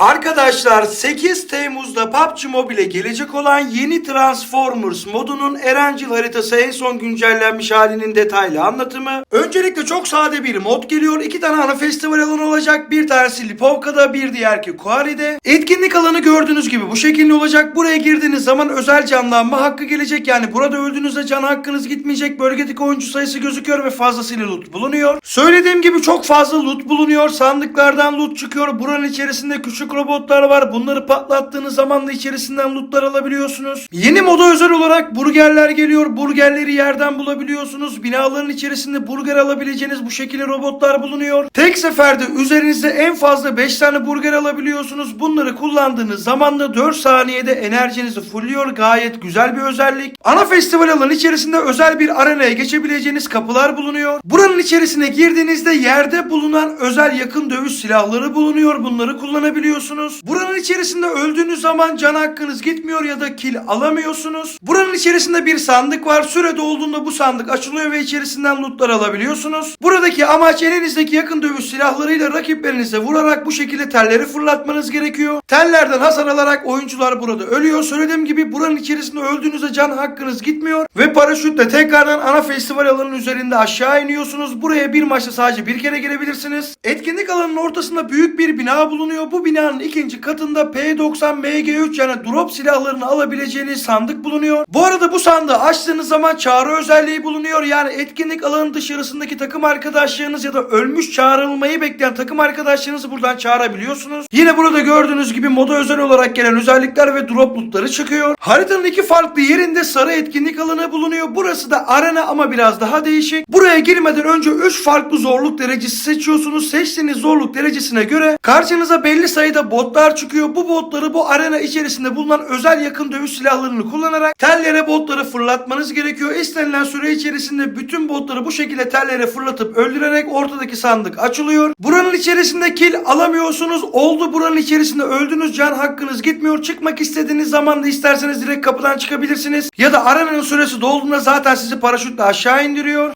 Arkadaşlar 8 Temmuz'da PUBG Mobile'e gelecek olan yeni Transformers modunun Erencil haritası en son güncellenmiş halinin detaylı anlatımı. Öncelikle çok sade bir mod geliyor. İki tane ana festival alanı olacak. Bir tanesi Lipovka'da bir diğer ki Kuari'de. Etkinlik alanı gördüğünüz gibi bu şekilde olacak. Buraya girdiğiniz zaman özel canlanma hakkı gelecek. Yani burada öldüğünüzde can hakkınız gitmeyecek. Bölgedeki oyuncu sayısı gözüküyor ve fazlasıyla loot bulunuyor. Söylediğim gibi çok fazla loot bulunuyor. Sandıklardan loot çıkıyor. Buranın içerisinde küçük robotlar var. Bunları patlattığınız zaman da içerisinden lootlar alabiliyorsunuz. Yeni moda özel olarak burgerler geliyor. Burgerleri yerden bulabiliyorsunuz. Binaların içerisinde burger alabileceğiniz bu şekilde robotlar bulunuyor. Tek seferde üzerinizde en fazla 5 tane burger alabiliyorsunuz. Bunları kullandığınız zaman da 4 saniyede enerjinizi fulluyor. Gayet güzel bir özellik. Ana festival alanı içerisinde özel bir arenaya geçebileceğiniz kapılar bulunuyor. Buranın içerisine girdiğinizde yerde bulunan özel yakın dövüş silahları bulunuyor. Bunları kullanabiliyorsunuz. Buranın içerisinde öldüğünüz zaman can hakkınız gitmiyor ya da kill alamıyorsunuz. Buranın içerisinde bir sandık var. Süre dolduğunda bu sandık açılıyor ve içerisinden lootlar alabiliyorsunuz. Buradaki amaç elinizdeki yakın dövüş silahlarıyla rakiplerinize vurarak bu şekilde telleri fırlatmanız gerekiyor. Tellerden hasar alarak oyuncular burada ölüyor. Söylediğim gibi buranın içerisinde öldüğünüzde can hakkınız gitmiyor ve paraşütle tekrardan ana festival alanının üzerinde aşağı iniyorsunuz. Buraya bir maçta sadece bir kere girebilirsiniz. Etkinlik alanının ortasında büyük bir bina bulunuyor. Bu binanın ikinci katında P90 MG3 yani drop silahlarını alabileceğiniz sandık bulunuyor. Bu arada bu sandığı açtığınız zaman çağrı özelliği bulunuyor. Yani etkinlik alanı dışarısındaki takım arkadaşlarınız ya da ölmüş çağrılmayı bekleyen takım arkadaşlarınızı buradan çağırabiliyorsunuz. Yine burada gördüğünüz gibi moda özel olarak gelen özellikler ve drop lootları çıkıyor. Haritanın iki farklı yerinde sarı etkinlik alanı bulunuyor. Burası da arena ama biraz daha değişik. Buraya girmeden önce 3 farklı zorluk derecesi seçiyorsunuz. Seçtiğiniz zorluk derecesine göre karşınıza belli sayıda botlar çıkıyor. Bu botları bu arena içerisinde bulunan özel yakın dövüş silahlarını kullanarak tellere botları fırlatmanız gerekiyor. İstenilen süre içerisinde bütün botları bu şekilde tellere fırlatıp öldürerek ortadaki sandık açılıyor. Buranın içerisinde kill alamıyorsunuz. Oldu buranın içerisinde öldünüz can hakkınız gitmiyor. Çıkmak istediğiniz zaman da isterseniz direkt kapıdan çıkabilirsiniz. Ya da aranın süresi dolduğunda zaten sizi paraşütle aşağı indiriyor.